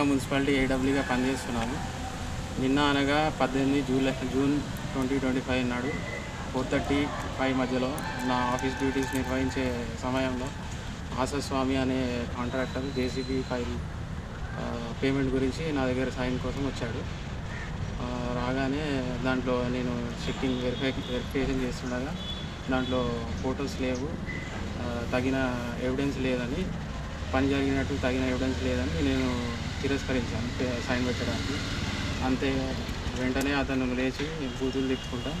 Municipality ఏడబ్ల్యూగా పనిచేస్తున్నాను నిన్న అనగా పద్దెనిమిది July June twenty twenty five నాడు ఫోర్ థర్టీ ఫైవ్ మధ్యలో నా ఆఫీస్ డ్యూటీస్ నిర్వహించే సమయంలో ఆశస్వామి అనే కాంట్రాక్టర్ జేసీబీ ఫైల్ పేమెంట్ గురించి నా దగ్గర సైన్ కోసం వచ్చాడు. రాగానే దాంట్లో నేను చెక్కింగ్ వెరిఫై వెరిఫికేషన్ చేస్తుండగా దాంట్లో ఫొటోస్ లేవు. తగిన ఎవిడెన్స్ లేదని పని జరిగినట్టు తగిన ఎవిడెన్స్ లేదని నేను తిరస్కరించాను సైన్ పెట్టడానికి. అంతే వెంటనే అతను లేచి బూతులు తిప్పుకుంటా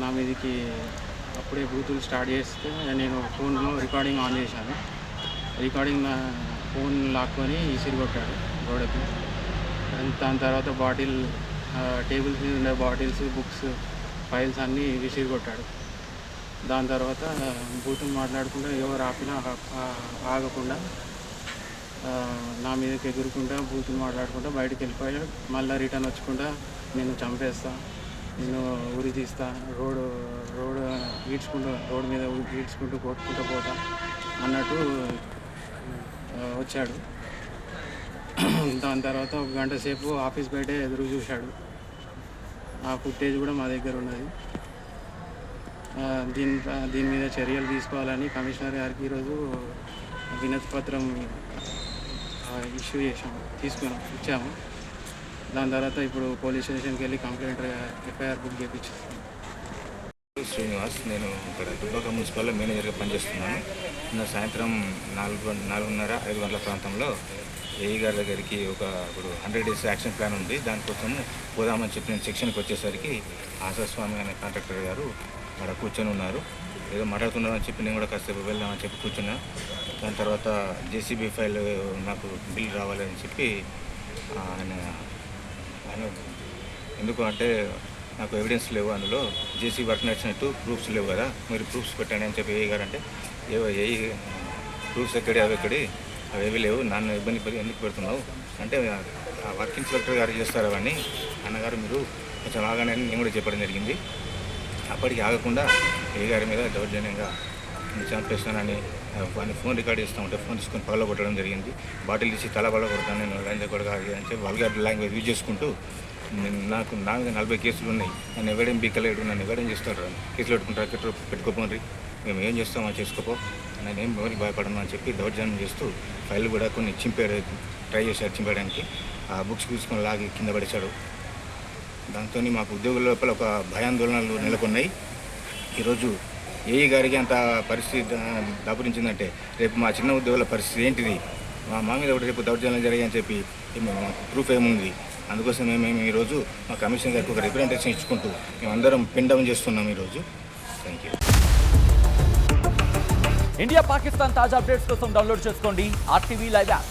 నా మీదకి అప్పుడే బూతులు స్టార్ట్ చేస్తే నేను ఫోన్లో రికార్డింగ్ ఆన్ చేశాను. రికార్డింగ్ నా ఫోన్ లాక్కొని ఇసిరి కొట్టాడు గోడకి. దాని తర్వాత బాటిల్ టేబుల్స్ మీద ఉండే బాటిల్స్ బుక్స్ ఫైల్స్ అన్నీ విసిరి కొట్టాడు. దాని తర్వాత బూతులు మాట్లాడకుండా ఎవరు ఆపినా ఆగకుండా నా మీదకి ఎగురుకుంటా బూతులు మాట్లాడుకుంటా బయటకు వెళ్ళిపోయాడు మళ్ళీ రిటర్న్ వచ్చుకుంటా నేను చంపేస్తా నేను ఉరి తీస్తా రోడ్డు రోడ్డు ఈడ్చుకుంటూ రోడ్డు మీద ఈడ్చుకుంటూ కొట్టుకుంటూ పోతా అన్నట్టు వచ్చాడు. దాని తర్వాత ఒక గంట సేపు ఆఫీస్ బయటే ఎదురు చూశాడు. ఆ ఫుటేజ్ కూడా మా దగ్గర ఉన్నది. దీని దీని మీద చర్యలు తీసుకోవాలని కమిషనర్ గారికి ఈరోజు వినతి పత్రం ఇష్యూ చేసాము తీసుకున్నాం ఇచ్చాము. దాని తర్వాత ఇప్పుడు పోలీస్ స్టేషన్కి వెళ్ళి కంప్లైంట్ ఎఫ్ఐఆర్ బుక్ చేయించాము శ్రీనివాస్ నేను ఇక్కడ దుబ్బాక మున్సిపల్లో మేనేజర్గా పనిచేస్తున్నాను. నిన్న సాయంత్రం నాలుగు నాలుగున్నర ఐదు గంటల ప్రాంతంలో ఏఈ గారి దగ్గరికి ఒక ఇప్పుడు హండ్రెడ్ డేస్ యాక్షన్ ప్లాన్ ఉంది. దానికోసం పోదామని చెప్పిన సెక్షన్కి వచ్చేసరికి ఆశాస్వామి అనే కాంట్రాక్టర్ గారు అక్కడ కూర్చొని ఉన్నారు. ఏదో మాట్లాడుతున్నారని చెప్పి నేను కూడా కాసేపు వెళ్దామని చెప్పి కూర్చున్నా. దాని తర్వాత జేసీబీ ఫైల్ నాకు బిల్ రావాలని చెప్పి ఆయన ఆయన ఎందుకు అంటే నాకు ఎవిడెన్స్ లేవు అందులో. జేసీ వర్క్ నచ్చినట్టు ప్రూఫ్స్ లేవు కదా మీరు ప్రూఫ్స్ పెట్టండి అని చెప్పి ఏ గారు అంటే ఏ ఏ ప్రూఫ్స్ ఎక్కడి అవి ఎక్కడి అవి ఏవి లేవు నన్ను ఇబ్బంది పడి ఎందుకు పెడుతున్నావు? అంటే ఆ వర్క్ ఇన్స్పెక్టర్ గారు చేస్తారు అవన్నీ అన్నగారు మీరు కొంచెం ఆగానే అని నేను కూడా చెప్పడం జరిగింది. అప్పటికి ఆగకుండా ఏ గారి మీద దౌర్జన్యంగా చంపేస్తానని వాడిని ఫోన్ రికార్డ్ చేస్తూ ఉంటే ఫోన్ తీసుకొని పగల కొట్టడం జరిగింది. బాటిల్ తీసి తల పగల కొడతాను నేను లంచ కొడగా అంటే చెప్పి వల్గర్ లాంగ్వేజ్ యూజ్ చేసుకుంటూ నేను నాకు నా మీద నలభై కేసులు ఉన్నాయి. నన్ను ఎవడేం బీకలేడు నన్ను ఎవడేం చేస్తాడు? కేసులు పెట్టుకుంటారు? పెట్టుకోపోండి. మేము ఏం చేస్తామో చేసుకోపో. నేను ఏం ఎవరికి భయపడను అని చెప్పి దౌర్జన్యం చేస్తూ ఫైల్ కూడా కొన్ని చింపాడు ట్రై చేశాడు చింపడానికి ఆ బుక్స్ తీసుకొని లాగి కింద పడేశాడు. దాంతో మాకు ఉద్యోగుల లోపల ఒక భయాందోళనలు నెలకొన్నాయి. ఈరోజు ఏఈ గారికి అంత పరిస్థితి దాపురించిందంటే రేపు మా చిన్న ఉద్యోగుల పరిస్థితి ఏంటిది? మా మా మీద ఒకటి రేపు దౌర్జన్యం జరిగాయని చెప్పి ప్రూఫ్ ఏముంది? అందుకోసం మేము మేము ఈరోజు మా కమిషన్ గారికి ఒక రిప్రజెంటేషన్ ఇచ్చుకుంటూ మేమందరం పిండం చేస్తున్నాం ఈరోజు. థ్యాంక్ యూ ఇండియా పాకిస్తాన్ తాజా అప్డేట్స్ కోసం డౌన్లోడ్ చేసుకోండి ఆర్టీవీ లైవ్ యాప్.